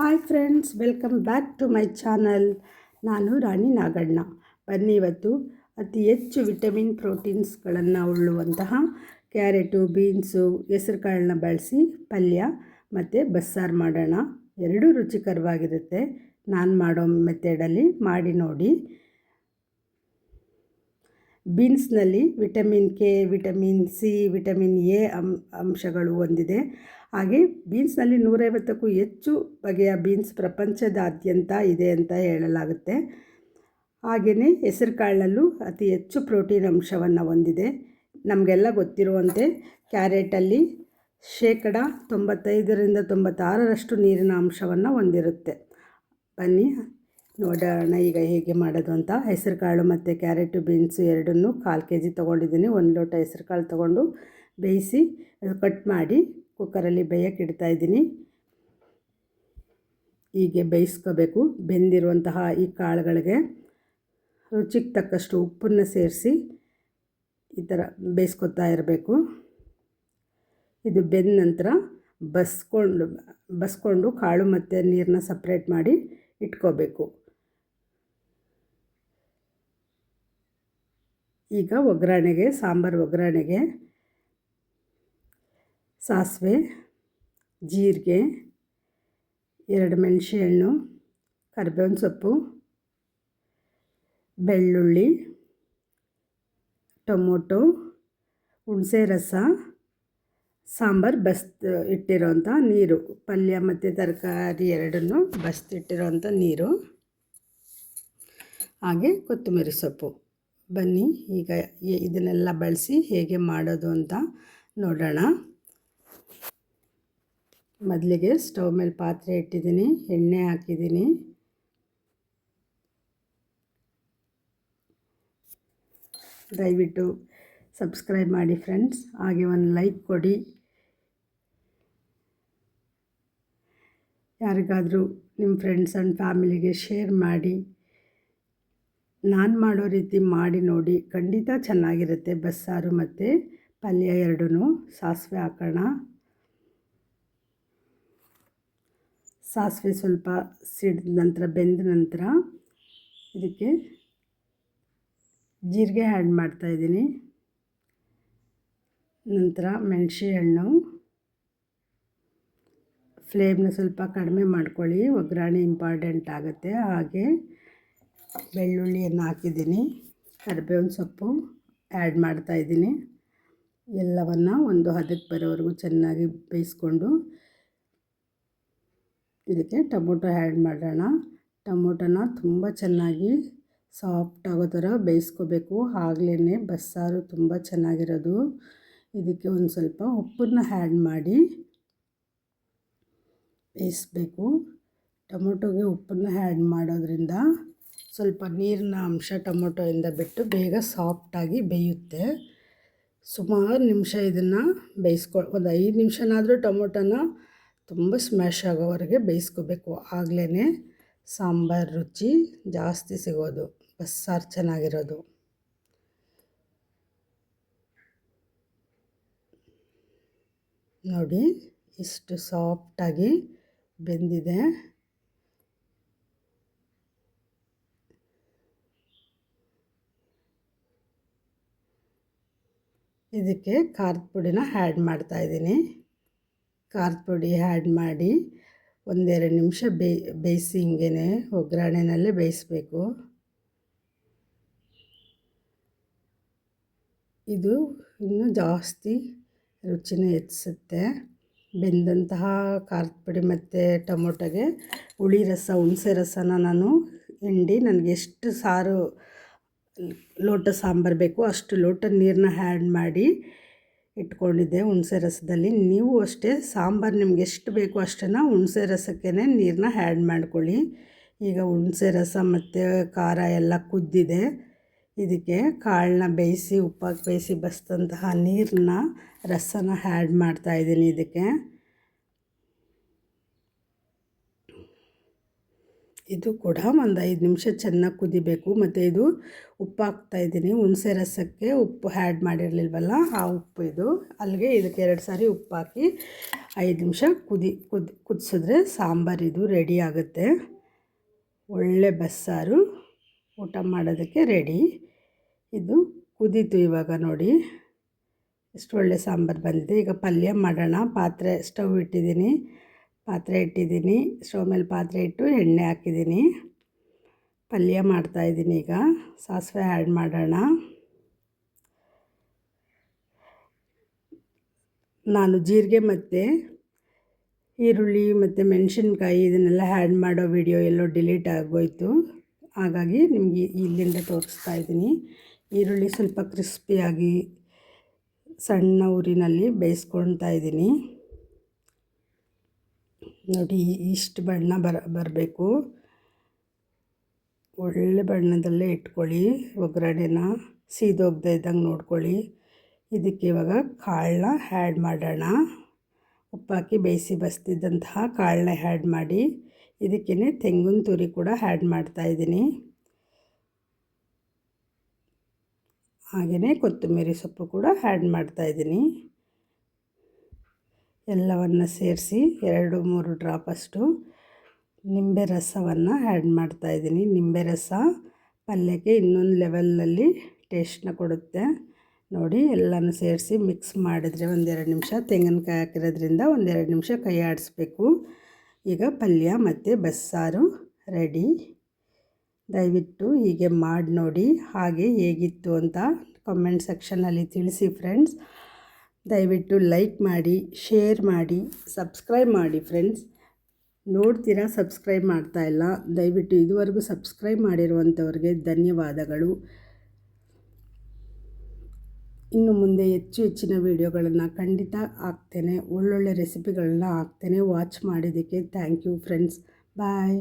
Hi friends, welcome back to my channel. ನಾನು ರಾಣಿ ನಾಗಣ್ಣ. ಬನ್ನಿ ಇವತ್ತು ಅತಿ ಹೆಚ್ಚು ವಿಟಮಿನ್ ಪ್ರೋಟೀನ್ಸ್ಗಳನ್ನು ಉಳ್ಳುವಂತಹ ಕ್ಯಾರೆಟು, ಬೀನ್ಸು ಹೆಸರು ಕಾಳನ್ನ ಬಳಸಿ ಪಲ್ಯ ಮತ್ತು ಬಸ್ಸಾರು ಮಾಡೋಣ. ಎರಡೂ ರುಚಿಕರವಾಗಿರುತ್ತೆ. ನಾನು ಮಾಡೋ ಮೆಥಡಲ್ಲಿ ಮಾಡಿ ನೋಡಿ. ಬೀನ್ಸ್ನಲ್ಲಿ vitamin K, vitamin C, vitamin A ಅಂ, ಅಂಶಗಳು ಹೊಂದಿದೆ. ಹಾಗೆ ಬೀನ್ಸ್ನಲ್ಲಿ ನೂರೈವತ್ತಕ್ಕೂ ಹೆಚ್ಚು ಬಗೆಯ ಬೀನ್ಸ್ ಪ್ರಪಂಚದಾದ್ಯಂತ ಇದೆ ಅಂತ ಹೇಳಲಾಗುತ್ತೆ. ಹಾಗೆಯೇ ಹೆಸರು ಕಾಳಲ್ಲೂ ಅತಿ ಹೆಚ್ಚು ಪ್ರೋಟೀನ್ ಅಂಶವನ್ನು ಹೊಂದಿದೆ. ನಮಗೆಲ್ಲ ಗೊತ್ತಿರುವಂತೆ ಕ್ಯಾರೆಟಲ್ಲಿ ಶೇಕಡ ತೊಂಬತ್ತೈದರಿಂದ ತೊಂಬತ್ತಾರರಷ್ಟು ನೀರಿನ ಅಂಶವನ್ನು ಹೊಂದಿರುತ್ತೆ. ಬನ್ನಿ. ನೋಡೋಣ ಈಗ ಹೇಗೆ ಮಾಡೋದು ಅಂತ. ಹೆಸರು ಕಾಳು ಮತ್ತು ಕ್ಯಾರೆಟು, ಬೀನ್ಸು ಎರಡನ್ನೂ ಕಾಲು ಕೆ ಜಿ ತೊಗೊಂಡಿದ್ದೀನಿ. ಒಂದು ಲೋಟ ಹೆಸರು ಕಾಳು ತೊಗೊಂಡು ಬೇಯಿಸಿ ಕಟ್ ಮಾಡಿ ಕುಕ್ಕರಲ್ಲಿ ಬೇಯಕ್ಕೆ ಇಡ್ತಾಯಿದ್ದೀನಿ ಹೀಗೆ ಬೇಯಿಸ್ಕೋಬೇಕು. ಬೆಂದಿರುವಂತಹ ಈ ಕಾಳುಗಳಿಗೆ ರುಚಿಗೆ ತಕ್ಕಷ್ಟು ಉಪ್ಪನ್ನು ಸೇರಿಸಿ ಈ ಥರ ಬೇಯಿಸ್ಕೊತಾ ಇರಬೇಕು. ಇದು ಬೆಂದ ನಂತರ ಬಸ್ಕೊಂಡು ಬಸ್ಕೊಂಡು ಕಾಳು ಮತ್ತು ನೀರನ್ನ ಸಪ್ರೇಟ್ ಮಾಡಿ ಇಟ್ಕೋಬೇಕು. ಈಗ ಒಗ್ಗರಣೆಗೆ, ಸಾಂಬಾರು ಒಗ್ಗರಣೆಗೆ ಸಾಸಿವೆ, ಜೀರಿಗೆ ಎರಡು ಮೆಣಸೆ ಹಣ್ಣು ಕರಿಬೇವಿನ ಸೊಪ್ಪು, ಬೆಳ್ಳುಳ್ಳಿ, ಟೊಮೊಟೊ, ಹುಣಸೆ ರಸ, ಸಾಂಬಾರು ಬಸ್ ಇಟ್ಟಿರೋಂಥ ನೀರು, ಪಲ್ಯ ಮತ್ತು ತರಕಾರಿ ಎರಡನ್ನೂ ಬಸ್ತಿಟ್ಟಿರೋಂಥ ನೀರು, ಹಾಗೆ ಕೊತ್ತಂಬರಿ ಸೊಪ್ಪು. ಬನ್ನಿ, ಈಗ ಇದನ್ನೆಲ್ಲ ಬಳಸಿ ಹೇಗೆ ಮಾಡೋದು ಅಂತ ನೋಡೋಣ. ಮೊದಲಿಗೆ ಸ್ಟವ್ ಮೇಲೆ ಪಾತ್ರೆ ಇಟ್ಟಿದ್ದೀನಿ, ಎಣ್ಣೆ ಹಾಕಿದ್ದೀನಿ. ದಯವಿಟ್ಟು ಸಬ್ಸ್ಕ್ರೈಬ್ ಮಾಡಿ ಫ್ರೆಂಡ್ಸ್, ಹಾಗೆ ಒಂದು ಲೈಕ್ ಕೊಡಿ. ಯಾರಿಗಾದರೂ ನಿಮ್ಮ ಫ್ರೆಂಡ್ಸ್ ಆ್ಯಂಡ್ ಫ್ಯಾಮಿಲಿಗೆ ಶೇರ್ ಮಾಡಿ. ನಾನು ಮಾಡೋ ರೀತಿ ಮಾಡಿ ನೋಡಿ, ಖಂಡಿತ ಚೆನ್ನಾಗಿರುತ್ತೆ ಬಸ್ಸಾರು ಮತ್ತು ಪಲ್ಯ ಎರಡೂ ಸಾಸಿವೆ ಹಾಕೋಣ. ಸಾಸಿವೆ ಸ್ವಲ್ಪ ಸಿಡಿದ ನಂತರ, ಬೆಂದ ನಂತರ ಇದಕ್ಕೆ ಜೀರಿಗೆ ಆ್ಯಡ್ ಮಾಡ್ತಾಯಿದ್ದೀನಿ ನಂತರ ಮೆಣಸೆ ಹಣ್ಣು ಫ್ಲೇಮ್ನ ಸ್ವಲ್ಪ ಕಡಿಮೆ ಮಾಡ್ಕೊಳ್ಳಿ, ಒಗ್ಗರಣೆ ಇಂಪಾರ್ಟೆಂಟ್ ಆಗುತ್ತೆ. ಹಾಗೆ ಬೆಳ್ಳುಳ್ಳಿಯನ್ನು ಹಾಕಿದ್ದೀನಿ. ಕರಿಬೇವಿನ ಸೊಪ್ಪು ಆ್ಯಡ್ ಮಾಡ್ತಾಯಿದ್ದೀನಿ ಎಲ್ಲವನ್ನು ಒಂದು ಹದಕ್ಕೆ ಬರೋವರೆಗೂ ಚೆನ್ನಾಗಿ ಬೇಯಿಸ್ಕೊಂಡು ಇದಕ್ಕೆ ಟೊಮೊಟೊ ಆ್ಯಡ್ ಮಾಡೋಣ. ಟೊಮೊಟೊನ ತುಂಬ ಚೆನ್ನಾಗಿ ಸಾಫ್ಟ್ ಆಗೋ ಥರ ಬೇಯಿಸ್ಕೋಬೇಕು. ಆಗ್ಲೇ ಬಸ್ಸಾರು ತುಂಬ ಚೆನ್ನಾಗಿರೋದು. ಇದಕ್ಕೆ ಒಂದು ಸ್ವಲ್ಪ ಉಪ್ಪನ್ನ ಆ್ಯಡ್ ಮಾಡಿ ಬೇಯಿಸ್ಬೇಕು. ಟೊಮೊಟೊಗೆ ಉಪ್ಪನ್ನು ಆ್ಯಡ್ ಮಾಡೋದ್ರಿಂದ ಸ್ವಲ್ಪ ನೀರಿನ ಅಂಶ ಟೊಮೊಟೊಯಿಂದ ಬಿಟ್ಟು ಬೇಗ ಸಾಫ್ಟಾಗಿ ಬೇಯುತ್ತೆ. ಸುಮಾರು ನಿಮಿಷ ಇದನ್ನು ಬೇಯಿಸ್ಕೊ, ಒಂದು ಐದು ನಿಮಿಷನಾದರೂ ಟೊಮೊಟೊನ ತುಂಬ ಸ್ಮ್ಯಾಶ್ ಆಗೋವರೆಗೆ ಬೇಯಿಸ್ಕೋಬೇಕು. ಆಗಲೇ ಸಾಂಬಾರು ರುಚಿ ಜಾಸ್ತಿ ಸಿಗೋದು, ಬಸ್ಸಾರು ಚೆನ್ನಾಗಿರೋದು. ನೋಡಿ, ಇಷ್ಟು ಸಾಫ್ಟಾಗಿ ಬೆಂದಿದೆ. ಇದಕ್ಕೆ ಖಾರದ ಪುಡಿನ ಆ್ಯಡ್ ಮಾಡ್ತಾಯಿದ್ದೀನಿ ಖಾರದ ಪುಡಿ ಆ್ಯಡ್ ಮಾಡಿ ಒಂದೆರಡು ನಿಮಿಷ ಬೇಯ್ ಬೇಯಿಸಿ ಹಿಂಗೇ ಒಗ್ಗರಣೆನಲ್ಲೇ ಬೇಯಿಸ್ಬೇಕು. ಇದು ಇನ್ನೂ ಜಾಸ್ತಿ ರುಚಿನ ಹೆಚ್ಚಿಸುತ್ತೆ. ಬೆಂದಂತಹ ಖಾರದ ಪುಡಿ ಮತ್ತು ಟೊಮೊಟೊಗೆ ಹುಳಿ ರಸ, ಹುಣಸೆ ರಸನ ನಾನು, ಹಿಂಡಿ, ನನಗೆ ಎಷ್ಟು ಸಾರು ಲೋಟ ಸಾಂಬಾರು ಬೇಕು, ಅಷ್ಟು ಲೋಟ ನೀರನ್ನ ಹ್ಯಾಡ್ ಮಾಡಿ ಇಟ್ಕೊಂಡಿದ್ದೆ ಹುಣಸೆ ರಸದಲ್ಲಿ. ನೀವು ಅಷ್ಟೇ ಸಾಂಬಾರು ನಿಮ್ಗೆ ಎಷ್ಟು ಬೇಕು ಅಷ್ಟನ್ನು ಹುಣಸೆ ರಸಕ್ಕೆ ನೀರನ್ನ ಹ್ಯಾಡ್ ಮಾಡ್ಕೊಳ್ಳಿ. ಈಗ ಹುಣಸೆ ರಸ ಮತ್ತು ಖಾರ ಎಲ್ಲ ಕುದ್ದಿದೆ. ಇದಕ್ಕೆ ಕಾಳನ್ನ ಬೇಯಿಸಿ, ಉಪ್ಪಾಕಿ ಬೇಯಿಸಿ ಬಸ್ದಂತಹ ನೀರನ್ನ ರಸನ ಆ್ಯಡ್ ಮಾಡ್ತಾಯಿದ್ದೀನಿ ಇದಕ್ಕೆ. ಇದು ಕೂಡ ಒಂದು ಐದು ನಿಮಿಷ ಚೆನ್ನಾಗಿ ಕುದಿಬೇಕು. ಮತ್ತು ಇದು ಉಪ್ಪು ಹಾಕ್ತಾ ಇದ್ದೀನಿ. ಹುಣಸೆ ರಸಕ್ಕೆ ಉಪ್ಪು ಹ್ಯಾಡ್ ಮಾಡಿರಲಿಲ್ವಲ್ಲ, ಆ ಉಪ್ಪು ಇದು. ಅಲ್ಲಿಗೆ ಇದಕ್ಕೆ ಎರಡು ಸಾರಿ ಉಪ್ಪು ಹಾಕಿ ಐದು ನಿಮಿಷ ಕುದಿ, ಕುದ್, ಕುದಿಸಿದ್ರೆ ಸಾಂಬಾರು ಇದು ರೆಡಿ ಆಗುತ್ತೆ. ಒಳ್ಳೆ ಬಸ್ಸಾರು. ಊಟ ಮಾಡೋದಕ್ಕೆ ರೆಡಿ ಇದು ಕುದೀತು ಇವಾಗ ನೋಡಿ. ಎಷ್ಟು ಒಳ್ಳೆ ಸಾಂಬಾರು ಬಂದಿದೆ. ಈಗ ಪಲ್ಯ ಮಾಡೋಣ. ಪಾತ್ರೆ ಸ್ಟವ್ ಇಟ್ಟಿದ್ದೀನಿ. ಪಾತ್ರೆ ಇಟ್ಟಿದ್ದೀನಿ. ಸ್ಟವ್ ಮೇಲೆ ಪಾತ್ರೆ ಇಟ್ಟು ಎಣ್ಣೆ ಹಾಕಿದ್ದೀನಿ. ಪಲ್ಯ ಮಾಡ್ತಾಯಿದ್ದೀನಿ ಈಗ. ಸಾಸಿವೆ ಆ್ಯಡ್ ಮಾಡೋಣ. ನಾನು ಜೀರಿಗೆ ಮತ್ತು ಈರುಳ್ಳಿ ಮತ್ತು ಮೆಣಸಿನ್ಕಾಯಿ ಇದನ್ನೆಲ್ಲ ಆ್ಯಡ್ ಮಾಡೋ ವಿಡಿಯೋ ಎಲ್ಲೋ ಡಿಲೀಟ್ ಆಗೋಯ್ತು. ಹಾಗಾಗಿ ನಿಮಗೆ ಇಲ್ಲಿಂದ ತೋರಿಸ್ತಾ ಇದ್ದೀನಿ. ಈರುಳ್ಳಿ ಸ್ವಲ್ಪ ಕ್ರಿಸ್ಪಿಯಾಗಿ ಸಣ್ಣ ಊರಿನಲ್ಲಿ ಬೇಯಿಸ್ಕೊಳ್ತಾ ಇದ್ದೀನಿ. ನೋಡಿ, ಇಷ್ಟು ಬಣ್ಣ ಬರ, ಬರಬೇಕು. ಒಳ್ಳೆ ಬಣ್ಣದಲ್ಲೇ ಇಟ್ಕೊಳ್ಳಿ. ಒಗ್ಗರಣೆನ ಸೀದೋಗ್ದೇ ಇದ್ದಂಗೆ ನೋಡ್ಕೊಳ್ಳಿ. ಇದಕ್ಕೆ ಇವಾಗ ಕಾಳನ್ನ ಹ್ಯಾಡ್ ಮಾಡೋಣ. ಉಪ್ಪಾಕಿ ಬೇಯಿಸಿ ಬಸ್ತಿದ್ದಂತಹ ಕಾಳನ್ನ ಹ್ಯಾಡ್ ಮಾಡಿ ಇದಕ್ಕೇ ತೆಂಗಿನ ತುರಿ ಕೂಡ ಆ್ಯಡ್ ಮಾಡ್ತಾಯಿದ್ದೀನಿ ಹಾಗೆಯೇ ಕೊತ್ತಂಬರಿ ಸೊಪ್ಪು ಕೂಡ ಆ್ಯಡ್ ಮಾಡ್ತಾಯಿದ್ದೀನಿ ಎಲ್ಲವನ್ನು ಸೇರಿಸಿ ಎರಡು ಮೂರು ಡ್ರಾಪಷ್ಟು ನಿಂಬೆ ರಸವನ್ನು ಆ್ಯಡ್ ಮಾಡ್ತಾಯಿದ್ದೀನಿ ನಿಂಬೆ ರಸ ಪಲ್ಯಕ್ಕೆ ಇನ್ನೊಂದು ಲೆವೆಲ್ನಲ್ಲಿ ಟೇಸ್ಟ್ನ ಕೊಡುತ್ತೆ. ನೋಡಿ, ಎಲ್ಲನೂ ಸೇರಿಸಿ ಮಿಕ್ಸ್ ಮಾಡಿದ್ರೆ ಒಂದೆರಡು ನಿಮಿಷ ತೆಂಗಿನಕಾಯಿ ಹಾಕಿರೋದ್ರಿಂದ ಒಂದೆರಡು ನಿಮಿಷ ಕೈ ಆಡಿಸ್ಬೇಕು. ಈಗ ಪಲ್ಯ ಮತ್ತು ಬಸ್ಸಾರು ರೆಡಿ ದಯವಿಟ್ಟು ಹೀಗೆ ಮಾಡಿ ನೋಡಿ, ಹಾಗೆ ಹೇಗಿತ್ತು ಅಂತ ಕಮೆಂಟ್ ಸೆಕ್ಷನಲ್ಲಿ ತಿಳಿಸಿ ಫ್ರೆಂಡ್ಸ್ ದಯವಿಟ್ಟು ಲೈಕ್ ಮಾಡಿ, ಶೇರ್ ಮಾಡಿ, ಸಬ್ಸ್ಕ್ರೈಬ್ ಮಾಡಿ ಫ್ರೆಂಡ್ಸ್. ನೋಡ್ತೀರಾ, ಸಬ್ಸ್ಕ್ರೈಬ್ ಮಾಡ್ತಾ ಇಲ್ಲ. ದಯವಿಟ್ಟು ಇದುವರೆಗೂ ಸಬ್ಸ್ಕ್ರೈಬ್ ಮಾಡಿರುವಂಥವ್ರಿಗೆ ಧನ್ಯವಾದಗಳು. ಇನ್ನು ಮುಂದೆ ಹೆಚ್ಚು ಹೆಚ್ಚಿನ ವೀಡಿಯೋಗಳನ್ನು ಖಂಡಿತ ಹಾಕ್ತೇನೆ. ಒಳ್ಳೊಳ್ಳೆ ರೆಸಿಪಿಗಳನ್ನ ಹಾಕ್ತೇನೆ. ವಾಚ್ ಮಾಡಿದ್ದಕ್ಕೆ ಥ್ಯಾಂಕ್ ಯು ಫ್ರೆಂಡ್ಸ್. ಬಾಯ್.